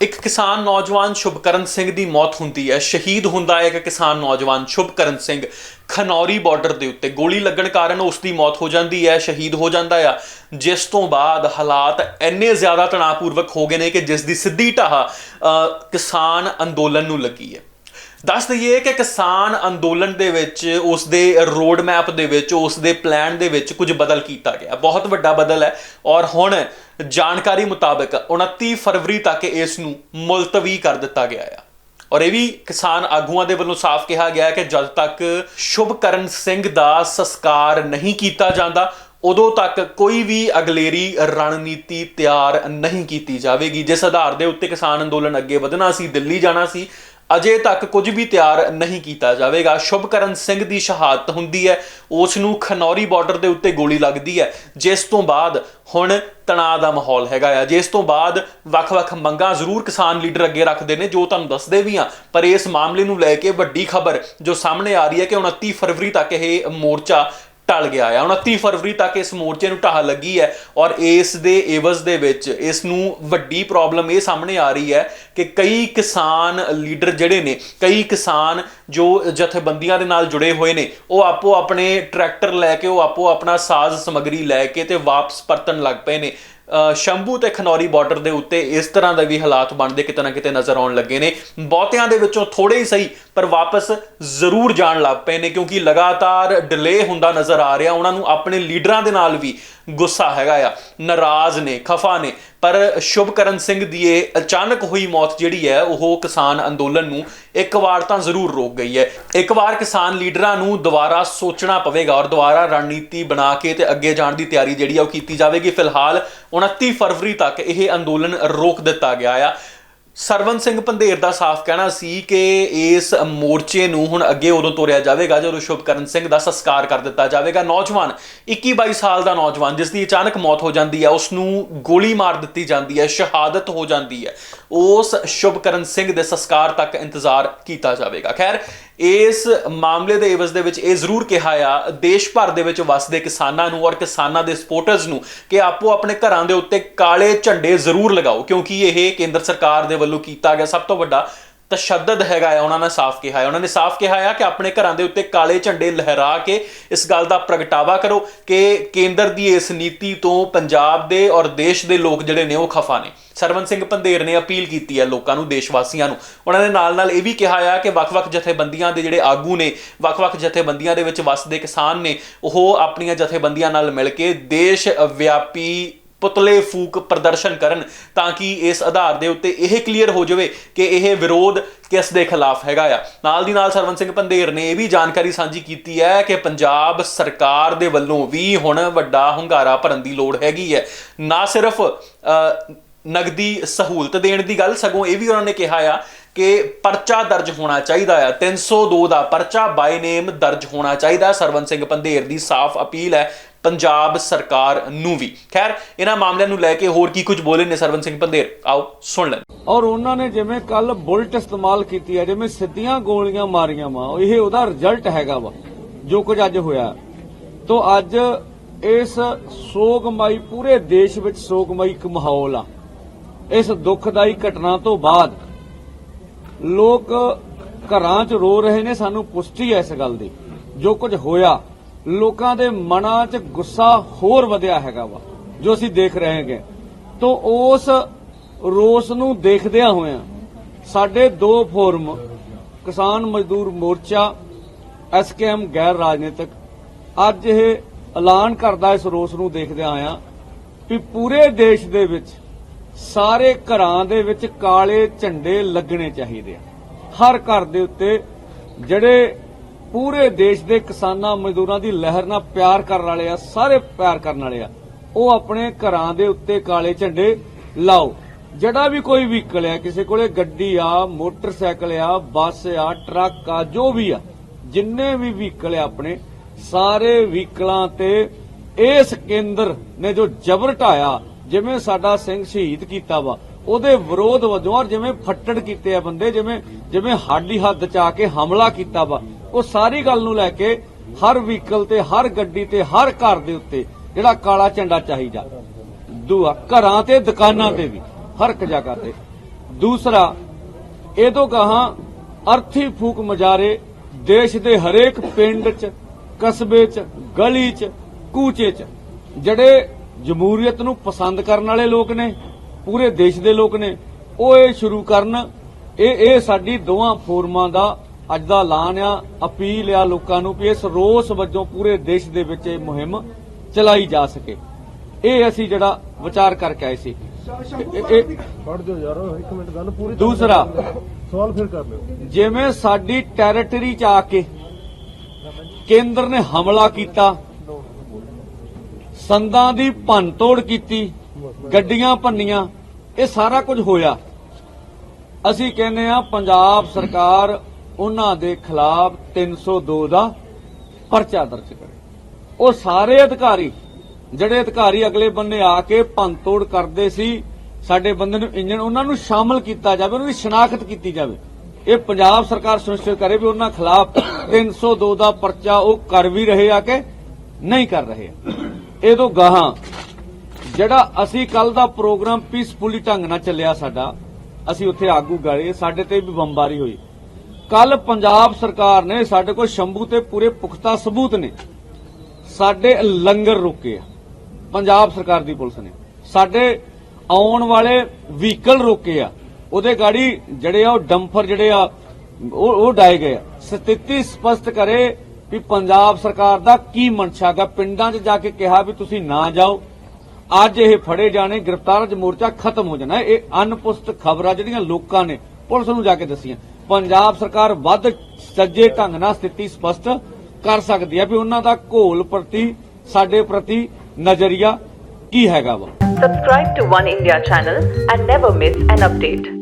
ਇੱਕ ਕਿਸਾਨ ਨੌਜਵਾਨ ਸ਼ੁਭਕਰਨ ਸਿੰਘ ਦੀ ਮੌਤ ਹੁੰਦੀ ਹੈ। ਸ਼ਹੀਦ ਹੁੰਦਾ ਹੈ ਇੱਕ ਕਿਸਾਨ ਨੌਜਵਾਨ ਸ਼ੁਭਕਰਨ ਸਿੰਘ ਖਨੌਰੀ ਬਾਰਡਰ ਦੇ ਉੱਤੇ। ਗੋਲੀ ਲੱਗਣ ਕਾਰਨ ਉਸ ਦੀ ਮੌਤ ਹੋ ਜਾਂਦੀ ਹੈ, ਸ਼ਹੀਦ ਹੋ ਜਾਂਦਾ ਆ। ਜਿਸ ਤੋਂ ਬਾਅਦ ਹਾਲਾਤ ਇੰਨੇ ਜ਼ਿਆਦਾ ਤਣਾਅਪੂਰਵਕ ਹੋ ਗਏ ਨੇ ਕਿ ਜਿਸ ਦੀ ਸਿੱਧੀ ਢਾਹ ਕਿਸਾਨ ਅੰਦੋਲਨ ਨੂੰ ਲੱਗੀ ਹੈ। ਦੱਸ ਦਈਏ ਕਿ ਕਿਸਾਨ ਅੰਦੋਲਨ ਦੇ ਵਿੱਚ ਉਸ ਦੇ ਰੋਡ ਮੈਪ ਦੇ ਵਿੱਚ ਉਸ ਦੇ ਪਲਾਨ ਦੇ ਵਿੱਚ ਕੁਝ ਬਦਲ ਕੀਤਾ ਗਿਆ। ਬਹੁਤ ਵੱਡਾ ਬਦਲ ਹੈ। ਔਰ ਹੁਣ ਜਾਣਕਾਰੀ ਮੁਤਾਬਕ 29 ਫਰਵਰੀ ਤੱਕ ਇਸ ਨੂੰ ਮੁਲਤਵੀ ਕਰ ਦਿੱਤਾ ਗਿਆ ਹੈ ਔਰ ਇਹ ਵੀ ਕਿਸਾਨ ਆਗੂਆਂ ਦੇ ਵੱਲੋਂ ਸਾਫ਼ ਕਿਹਾ ਗਿਆ ਹੈ ਕਿ ਜਦ ਤੱਕ ਸ਼ੁਭਕਰਨ ਸਿੰਘ ਦਾ ਸੰਸਕਾਰ ਨਹੀਂ ਕੀਤਾ ਜਾਂਦਾ, ਉਦੋਂ ਤੱਕ ਕੋਈ ਵੀ ਅਗਲੇਰੀ ਰਣਨੀਤੀ ਤਿਆਰ ਨਹੀਂ ਕੀਤੀ ਜਾਵੇਗੀ। ਜਿਸ ਆਧਾਰ ਦੇ ਉੱਤੇ ਕਿਸਾਨ ਅੰਦੋਲਨ ਅੱਗੇ ਵਧਣਾ ਸੀ, ਦਿੱਲੀ ਜਾਣਾ ਸੀ ਅਜੇ ਤੱਕ ਕੁਝ ਵੀ ਤਿਆਰ ਨਹੀਂ ਕੀਤਾ ਜਾਵੇਗਾ। ਸ਼ੁਭਕਰਨ ਸਿੰਘ ਦੀ ਸ਼ਹਾਦਤ ਹੁੰਦੀ ਹੈ। ਉਸ ਨੂੰ ਖਨੌਰੀ ਬਾਰਡਰ ਦੇ ਉੱਤੇ ਗੋਲੀ ਲੱਗਦੀ ਹੈ। ਜਿਸ ਤੋਂ ਬਾਅਦ ਹੁਣ ਤਣਾਅ ਦਾ ਮਾਹੌਲ ਹੈਗਾ ਆ। ਜਿਸ ਤੋਂ ਬਾਅਦ ਵੱਖ-ਵੱਖ ਮੰਗਾਂ ਜ਼ਰੂਰ ਕਿਸਾਨ ਲੀਡਰ ਅੱਗੇ ਰੱਖਦੇ ਨੇ, ਜੋ ਤੁਹਾਨੂੰ ਦੱਸਦੇ ਵੀ ਆ। ਪਰ ਇਸ ਮਾਮਲੇ ਨੂੰ ਲੈ ਕੇ ਵੱਡੀ ਖਬਰ ਜੋ ਸਾਹਮਣੇ ਆ ਰਹੀ ਹੈ ਕਿ 29 ਫਰਵਰੀ ਤੱਕ ਇਹ ਮੋਰਚਾ ਟਲ ਗਿਆ ਹੈ 29 ਫਰਵਰੀ ਤੱਕ ਇਸ ਮੋਰਚੇ ਨੂੰ ਢਾਹ ਲੱਗੀ ਹੈ ਔਰ ਇਸ ਦੇ ਏਵਜ਼ ਦੇ ਵਿੱਚ ਇਸ ਨੂੰ ਵੱਡੀ ਪ੍ਰੋਬਲਮ ਇਹ ਸਾਹਮਣੇ ਆ ਰਹੀ ਹੈ ਕਿ ਕਈ ਕਿਸਾਨ ਲੀਡਰ ਜਿਹੜੇ ਨੇ, ਕਈ ਕਿਸਾਨ ਜੋ ਜਥੇਬੰਦੀਆਂ ਦੇ ਨਾਲ ਜੁੜੇ ਹੋਏ ਨੇ, ਉਹ ਆਪੋ ਆਪਣੇ ਟਰੈਕਟਰ ਲੈ ਕੇ, ਉਹ ਆਪੋ ਆਪਣਾ ਸਾਜ਼ ਸਮਗਰੀ ਲੈ ਕੇ ਤੇ ਵਾਪਸ ਪਰਤਣ ਲੱਗ ਪਏ ਨੇ। ਸ਼ੰਭੂ ਤੇ ਖਨੌਰੀ ਬਾਰਡਰ ਦੇ ਉੱਤੇ ਇਸ ਤਰ੍ਹਾਂ ਦਾ ਵੀ ਹਾਲਾਤ ਬਣਦੇ ਕਿਤੇ ਨਾ ਕਿਤੇ ਨਜ਼ਰ ਆਉਣ ਲੱਗੇ ਨੇ। ਬਹੁਤਿਆਂ ਦੇ ਵਿੱਚੋਂ ਥੋੜੇ ਹੀ ਸਹੀ ਪਰ ਵਾਪਸ ਜ਼ਰੂਰ ਜਾਣ ਲੱਗ ਪਏ ਨੇ ਕਿਉਂਕਿ ਲਗਾਤਾਰ ਡਿਲੇ ਹੁੰਦਾ ਨਜ਼ਰ ਆ ਰਿਹਾ। ਉਹਨਾਂ ਨੂੰ ਆਪਣੇ ਲੀਡਰਾਂ ਦੇ ਨਾਲ ਵੀ ਗੁੱਸਾ ਹੈਗਾ ਆ। ਨਾਰਾਜ਼ ਨੇ, ਖਫਾ ਨੇ। ਪਰ ਸ਼ੁਭਕਰਨ ਸਿੰਘ ਦੀ ਇਹ ਅਚਾਨਕ ਹੋਈ ਮੌਤ ਜਿਹੜੀ ਹੈ, ਉਹ ਕਿਸਾਨ ਅੰਦੋਲਨ ਨੂੰ ਇੱਕ ਵਾਰ ਤਾਂ ਜ਼ਰੂਰ ਰੋਕ ਗਈ ਹੈ। ਇੱਕ ਵਾਰ ਕਿਸਾਨ ਲੀਡਰਾਂ ਨੂੰ ਦੁਬਾਰਾ ਸੋਚਣਾ ਪਵੇਗਾ ਔਰ ਦੁਬਾਰਾ ਰਣਨੀਤੀ ਬਣਾ ਕੇ ਤੇ ਅੱਗੇ ਜਾਣ ਦੀ ਤਿਆਰੀ ਜਿਹੜੀ ਆ ਉਹ ਕੀਤੀ ਜਾਵੇਗੀ। ਫਿਲਹਾਲ 29 ਫਰਵਰੀ ਤੱਕ ਇਹ ਅੰਦੋਲਨ ਰੋਕ ਦਿੱਤਾ ਗਿਆ ਆ। ਸਰਵਨ ਸਿੰਘ ਪੰਧੇਰ ਦਾ ਸਾਫ਼ ਕਹਿਣਾ ਸੀ ਕਿ ਇਸ ਮੋਰਚੇ ਨੂੰ ਹੁਣ ਅੱਗੇ ਉਦੋਂ ਤੋਰਿਆ ਜਾਵੇਗਾ ਜਦੋਂ ਸ਼ੁਭਕਰਨ ਸਿੰਘ ਦਾ ਸੰਸਕਾਰ ਕਰ ਦਿੱਤਾ ਜਾਵੇਗਾ। ਨੌਜਵਾਨ 21 22 ਸਾਲ ਦਾ ਨੌਜਵਾਨ, ਜਿਸ ਦੀ ਅਚਾਨਕ ਮੌਤ ਹੋ ਜਾਂਦੀ ਹੈ ਉਸ ਨੂੰ ਗੋਲੀ ਮਾਰ ਦਿੱਤੀ ਜਾਂਦੀ ਹੈ, ਸ਼ਹਾਦਤ ਹੋ ਜਾਂਦੀ ਹੈ। ਉਸ ਸ਼ੁਭਕਰਨ ਸਿੰਘ ਦੇ ਸੰਸਕਾਰ ਤੱਕ ਇੰਤਜ਼ਾਰ ਕੀਤਾ ਜਾਵੇਗਾ। ਖੈਰ ਇਸ ਮਾਮਲੇ ਦੇ ਇਵਜ਼ ਦੇ ਵਿੱਚ ਇਹ ਜ਼ਰੂਰ ਕਿਹਾ ਆ, ਦੇਸ਼ ਭਰ ਦੇ ਵਿੱਚ ਵਸਦੇ ਕਿਸਾਨਾਂ ਨੂੰ ਔਰ ਕਿਸਾਨਾਂ ਦੇ ਸਪੋਰਟਰਸ ਨੂੰ ਕਿ ਆਪੋ ਆਪਣੇ ਘਰਾਂ ਦੇ ਉੱਤੇ ਕਾਲੇ ਝੰਡੇ ਜ਼ਰੂਰ ਲਗਾਓ, ਕਿਉਂਕਿ ਇਹ ਕੇਂਦਰ ਸਰਕਾਰ ਦੇ ਵੱਲੋਂ ਕੀਤਾ ਗਿਆ ਸਭ ਤੋਂ ਵੱਡਾ ਤਸ਼ੱਦਦ ਹੈਗਾ ਆ ਉਹਨਾਂ ਨੇ ਸਾਫ਼ ਕਿਹਾ ਹੈ। ਉਹਨਾਂ ਨੇ ਸਾਫ਼ ਕਿਹਾ ਆ ਕਿ ਆਪਣੇ ਘਰਾਂ ਦੇ ਉੱਤੇ ਕਾਲੇ ਝੰਡੇ ਲਹਿਰਾ ਕੇ ਇਸ ਗੱਲ ਦਾ ਪ੍ਰਗਟਾਵਾ ਕਰੋ ਕਿ ਕੇਂਦਰ ਦੀ ਇਸ ਨੀਤੀ ਤੋਂ ਪੰਜਾਬ ਦੇ ਔਰ ਦੇਸ਼ ਦੇ ਲੋਕ ਜਿਹੜੇ ਨੇ ਉਹ ਖਫਾ ਨੇ। ਸਰਵਨ ਸਿੰਘ ਪੰਧੇਰ ਨੇ ਅਪੀਲ ਕੀਤੀ ਹੈ ਲੋਕਾਂ ਨੂੰ ਦੇਸ਼ ਵਾਸੀਆਂ ਨੂੰ। ਉਹਨਾਂ ਨੇ ਨਾਲ ਨਾਲ ਇਹ ਵੀ ਕਿਹਾ ਆ ਕਿ ਵੱਖ-ਵੱਖ ਜਥੇਬੰਦੀਆਂ ਦੇ ਜਿਹੜੇ ਆਗੂ ਨੇ, ਵੱਖ-ਵੱਖ ਜਥੇਬੰਦੀਆਂ ਦੇ ਵਿੱਚ ਵਸਦੇ ਕਿਸਾਨ ਨੇ, ਉਹ ਆਪਣੀਆਂ ਜਥੇਬੰਦੀਆਂ ਨਾਲ ਮਿਲ ਕੇ ਦੇਸ਼ ਵਿਆਪੀ ਪੁਤਲੇ ਫੂਕ ਪ੍ਰਦਰਸ਼ਨ ਕਰਨ ਤਾਂ ਕਿ ਇਸ ਆਧਾਰ ਦੇ ਉੱਤੇ ਇਹ ਕਲੀਅਰ ਹੋ ਜਾਵੇ ਕਿ ਇਹ ਵਿਰੋਧ ਕਿਸ ਦੇ ਖਿਲਾਫ ਹੈਗਾ ਆ। ਨਾਲ ਦੀ ਨਾਲ ਸਰਵਨ ਸਿੰਘ ਪੰਧੇਰ ਨੇ ਇਹ ਵੀ ਜਾਣਕਾਰੀ ਸਾਂਝੀ ਕੀਤੀ ਹੈ ਕਿ ਪੰਜਾਬ ਸਰਕਾਰ ਦੇ ਵੱਲੋਂ ਵੀ ਹੁਣ ਵੱਡਾ ਹੁੰਗਾਰਾ ਭਰਨ ਦੀ ਲੋੜ ਹੈਗੀ ਹੈ। ਨਾ ਸਿਰਫ ਅ, ਨਗਦੀ ਸਹੂਲਤ ਦੇਣ ਦੀ ਗੱਲ ਸਗੋਂ ਇਹ ਵੀ ਉਹਨਾਂ ਨੇ ਕਿਹਾ ਆ ਕਿ ਪਰਚਾ ਦਰਜ ਹੋਣਾ ਚਾਹੀਦਾ ਆ। 302 ਦਾ ਪਰਚਾ ਬਾਈ ਨੇਮ ਦਰਜ ਹੋਣਾ ਚਾਹੀਦਾ। ਸਰਵਨ ਸਿੰਘ ਪੰਧੇਰ ਦੀ ਸਾਫ਼ ਅਪੀਲ ਹੈ ਪੰਜਾਬ ਸਰਕਾਰ ਨੂੰ ਵੀ। ਖੈਰ, ਇਹਨਾਂ ਮਾਮਲਿਆਂ ਨੂੰ ਲੈ ਕੇ ਹੋਰ ਕੀ ਕੁਝ ਬੋਲੇ ਨੇ ਸਰਵਨ ਸਿੰਘ ਪੰਧੇਰ? ਆਓ, ਸੁਣ ਲੈਣ। ਔਰ ਉਹਨਾਂ ਨੇ ਜਿਵੇਂ ਕੱਲ ਬੁਲਟ ਇਸਤੇਮਾਲ ਕੀਤੀ ਹੈ ਜਿਵੇਂ ਸਿੱਧੀਆਂ ਗੋਲੀਆਂ ਮਾਰੀਆਂ ਵਾ, ਇਹ ਉਹਦਾ ਰਿਜ਼ਲਟ ਹੈਗਾ ਵਾ, ਜੋ ਕੁਝ ਅੱਜ ਹੋਇਆ। ਤੋਂ ਅੱਜ ਇਸ ਸੋਗਮਈ, ਪੂਰੇ ਦੇਸ਼ ਵਿੱਚ ਸੋਗਮਈ ਇੱਕ ਮਾਹੌਲ ਆ। ਇਸ ਦੁਖਦਾਈ ਘਟਨਾ ਤੋਂ ਬਾਅਦ ਲੋਕ ਘਰਾਂ 'ਚ ਰੋ ਰਹੇ ਨੇ, ਸਾਨੂੰ ਪੁਸ਼ਟੀ ਹੈ ਇਸ ਗੱਲ ਦੀ। ਜੋ ਕੁਝ ਹੋਇਆ ਲੋਕਾਂ ਦੇ ਮਨਾਂ 'ਚ ਗੁੱਸਾ ਹੋਰ ਵਧਿਆ ਹੈਗਾ ਵਾ, ਜੋ ਅਸੀਂ ਦੇਖ ਰਹੇ ਹੈਗੇ। ਤੋਂ ਉਸ ਰੋਸ ਨੂੰ ਦੇਖਦਿਆਂ ਹੋਇਆਂ ਸਾਡੇ ਦੋ ਫੋਰਮ, ਕਿਸਾਨ ਮਜ਼ਦੂਰ ਮੋਰਚਾ ਐਸਕੇਐਮ ਗੈਰ ਰਾਜਨੀਤਿਕ, ਅੱਜ ਇਹ ਐਲਾਨ ਕਰਦਾ ਇਸ ਰੋਸ ਨੂੰ ਦੇਖਦਿਆਂ ਆਇਆ ਕਿ ਪੂਰੇ ਦੇਸ਼ ਦੇ ਵਿੱਚ ਸਾਰੇ ਘਰਾਂ ਦੇ ਵਿੱਚ ਕਾਲੇ ਝੰਡੇ ਲੱਗਣੇ ਚਾਹੀਦੇ ਆ। ਹਰ ਘਰ ਦੇ ਉੱਤੇ ਜਿਹੜੇ ਪੂਰੇ ਦੇਸ਼ ਦੇ ਕਿਸਾਨਾਂ ਮਜ਼ਦੂਰਾਂ ਦੀ ਲਹਿਰ ਨਾਲ ਪਿਆਰ ਕਰਨ ਵਾਲੇ ਆ, ਸਾਰੇ ਪਿਆਰ ਕਰਨ ਵਾਲੇ ਆ। ਉਹ ਆਪਣੇ ਘਰਾਂ ਦੇ ਉੱਤੇ ਕਾਲੇ ਝੰਡੇ ਲਾਓ। ਜਿਹੜਾ ਵੀ ਕੋਈ ਵਹੀਕਲ ਆ, ਕਿਸੇ ਕੋਲੇ ਗੱਡੀ ਆ, ਮੋਟਰਸਾਈਕਲ ਆ, ਬੱਸ ਆ, ਟਰੱਕ ਆ, ਜੋ ਵੀ ਆ, ਜਿੰਨੇ ਵੀ ਵਹੀਕਲ ਆ ਆਪਣੇ, ਸਾਰੇ ਵਹੀਕਲਾਂ ਤੇ ਇਸ ਕੇਂਦਰ ਨੇ ਜੋ ਜਬਰ ਢਾਇਆ, ਜਿਵੇਂ ਸਾਡਾ ਸਿੰਘ ਸ਼ਹੀਦ ਕੀਤਾ ਵਾ, ਉਹਦੇ ਵਿਰੋਧ ਵਜੋਂ ਔਰ ਜਿਵੇਂ ਫੱਟੜ ਕੀਤੇ ਆ ਬੰਦੇ, ਜਿਵੇਂ ਜਿਵੇਂ ਹਾਡੀ ਹੱਦ ਚ ਆ ਕੇ ਹਮਲਾ ਕੀਤਾ ਵਾ ਉਹ ਸਾਰੀ ਗੱਲ ਨੂੰ ਲੈ ਕੇ ਹਰ ਵਹੀਕਲ ਤੇ, ਹਰ ਗੱਡੀ ਤੇ, ਹਰ ਘਰ ਦੇ ਉੱਤੇ ਜਿਹੜਾ ਕਾਲਾ ਝੰਡਾ ਚਾਹੀਦਾ। ਦੂਆ, ਘਰਾਂ ਤੇ, ਦੁਕਾਨਾਂ ਤੇ ਵੀ, ਹਰ ਇੱਕ ਜਗ੍ਹਾ ਤੇ। ਦੂਸਰਾ ਇਹ ਤੋਂ ਗਾਹਾਂ ਅਰਥੀ ਫੂਕ ਮਜਾਰੇ ਦੇਸ਼ ਦੇ ਹਰੇਕ ਪਿੰਡ 'ਚ, ਕਸਬੇ 'ਚ, ਗਲੀ 'ਚ, ਕੂਚੇ 'ਚ, ਜਿਹੜੇ ਜਮਹੂਰੀਅਤ ਨੂੰ ਪਸੰਦ ਕਰਨ ਵਾਲੇ ਲੋਕ ਨੇ, ਪੂਰੇ ਦੇਸ਼ ਦੇ ਲੋਕ ਨੇ, ਉਹ ਇਹ ਸ਼ੁਰੂ ਕਰਨ, ਇਹ ਇਹ ਸਾਡੀ ਦੋਵਾਂ ਫੋਰਮਾਂ ਦਾ ਅੱਜ ਦਾ ਐਲਾਨ ਆ ਅਪੀਲ ਆ ਲੋਕਾਂ ਨੂੰ ਕਿ ਇਸ ਰੋਸ ਵਜੋਂ ਪੂਰੇ ਦੇਸ਼ ਦੇ ਵਿੱਚ ਇਹ ਮੁਹਿੰਮ ਚਲਾਈ ਜਾ ਸਕੇ। ਇਹ ਅਸੀਂ ਜਿਹੜਾ ਵਿਚਾਰ ਕਰਕੇ ਆਏ ਸੀ। ਪੜ ਦਿਓ ਯਾਰ ਇੱਕ ਮਿੰਟ ਗੱਲ ਪੂਰੀ ਦੂਸਰਾ। ਸਵਾਲ ਫਿਰ ਕਰ ਲਿਓ। ਜਿਵੇਂ ਸਾਡੀ ਟੈਰੀਟਰੀ ਚ ਆ ਕੇ ਕੇਂਦਰ ਨੇ ਹਮਲਾ ਕੀਤਾ ਸੰਦਾਂ ਦੀ ਭੰਨਤੋੜ ਕੀਤੀ ਗੱਡੀਆਂ ਭੰਨੀਆਂ ਇਹ ਸਾਰਾ ਕੁਝ ਹੋਇਆ। ਅਸੀਂ ਕਹਿੰਦੇ ਆ ਪੰਜਾਬ ਸਰਕਾਰ ਉਹਨਾਂ ਦੇ ਖਿਲਾਫ 302 ਦਾ ਪਰਚਾ ਦਰਜ ਕਰੇ। ਉਹ ਸਾਰੇ ਅਧਿਕਾਰੀ, ਜਿਹੜੇ ਅਧਿਕਾਰੀ ਅਗਲੇ ਬੰਨੇ ਆ ਕੇ ਭੰਨਤੋੜ ਕਰਦੇ ਸੀ, ਸਾਡੇ ਬੰਦੇ ਨੂੰ ਇੰਜਣ ਉਹਨਾਂ ਨੂੰ ਸ਼ਾਮਲ ਕੀਤਾ ਜਾਵੇ, ਉਹਨਾਂ ਦੀ ਸ਼ਨਾਖਤ ਕੀਤੀ ਜਾਵੇ। ਇਹ ਪੰਜਾਬ ਸਰਕਾਰ ਸੁਨਿਸ਼ਚਿਤ ਕਰੇ ਵੀ ਉਹਨਾਂ ਖਿਲਾਫ 302 ਦਾ ਪਰਚਾ ਉਹ ਕਰ ਵੀ ਰਹੇ ਆ ਕਿ ਨਹੀਂ ਕਰ ਰਹੇ ਇਹ ਤੋਂ ਗਾਹਾਂ, ਜਿਹੜਾ ਅਸੀਂ ਕੱਲ ਦਾ ਪ੍ਰੋਗਰਾਮ ਪੀਸਫੁਲੀ ਢੰਗ ਨਾਲ ਚੱਲਿਆ ਸਾਡਾ, ਅਸੀਂ ਉੱਥੇ ਆਗੂ ਗਏ, ਸਾਡੇ ਤੇ ਵੀ ਬੰਬਾਰੀ ਹੋਈ। ਕੱਲ ਪੰਜਾਬ ਸਰਕਾਰ ਨੇ ਸਾਡੇ ਕੋਲ ਸ਼ੰਭੂ ਤੇ ਪੂਰੇ ਪੁਖਤਾ ਸਬੂਤ ਨੇ। ਸਾਡੇ ਲੰਗਰ ਰੁਕੇ ਆ। ਪੰਜਾਬ ਸਰਕਾਰ ਦੀ ਪੁਲਿਸ ਨੇ। ਸਾਡੇ ਆਉਣ ਵਾਲੇ ਵਹੀਕਲ ਰੋਕੇ ਆ। ਉਹਦੇ ਗਾੜੀ ਜਿਹੜੇ ਆ ਉਹ ਡੰਫਰ ਜਿਹੜੇ ਆ, ਉਹ ਉਹ ਡਾਏ ਗਏ ਆ। ਸਥਿਤੀ ਸਪਸ਼ਟ ਕਰੇ ਵੀ ਪੰਜਾਬ ਸਰਕਾਰ ਦਾ ਕੀ ਮਨਸ਼ਾ ਗਾ ਪਿੰਡਾਂ 'ਚ ਜਾ ਕੇ ਕਿਹਾ ਵੀ ਤੁਸੀਂ ਨਾ ਜਾਓ। ਅੱਜ ਇਹ ਫੜੇ ਜਾਣੇ, ਗ੍ਰਿਫਤਾਰਾਂ 'ਚ ਮੋਰਚਾ ਖਤਮ ਹੋ ਜਾਣਾ। ਇਹ ਅਨਪੁਸਟ ਖਬਰਾਂ ਜਿਹੜੀਆਂ ਲੋਕਾਂ ਨੇ ਪੁਲਿਸ ਨੂੰ ਜਾ ਕੇ ਦੱਸੀਆਂ। ਪੰਜਾਬ ਸਰਕਾਰ ਵੱਧ ਸੱਜੇ ਢੰਗ ਨਾਲ ਸਥਿਤੀ ਸਪਸ਼ਟ ਕਰ ਸਕਦੀ ਹੈ ਵੀ ਉਹਨਾਂ ਦਾ ਘੋਲ ਪ੍ਰਤੀ, ਸਾਡੇ ਪ੍ਰਤੀ ਨਜ਼ਰੀਆ ਕੀ ਹੈਗਾ ਵਾ subscribe to one India channel and never miss an update.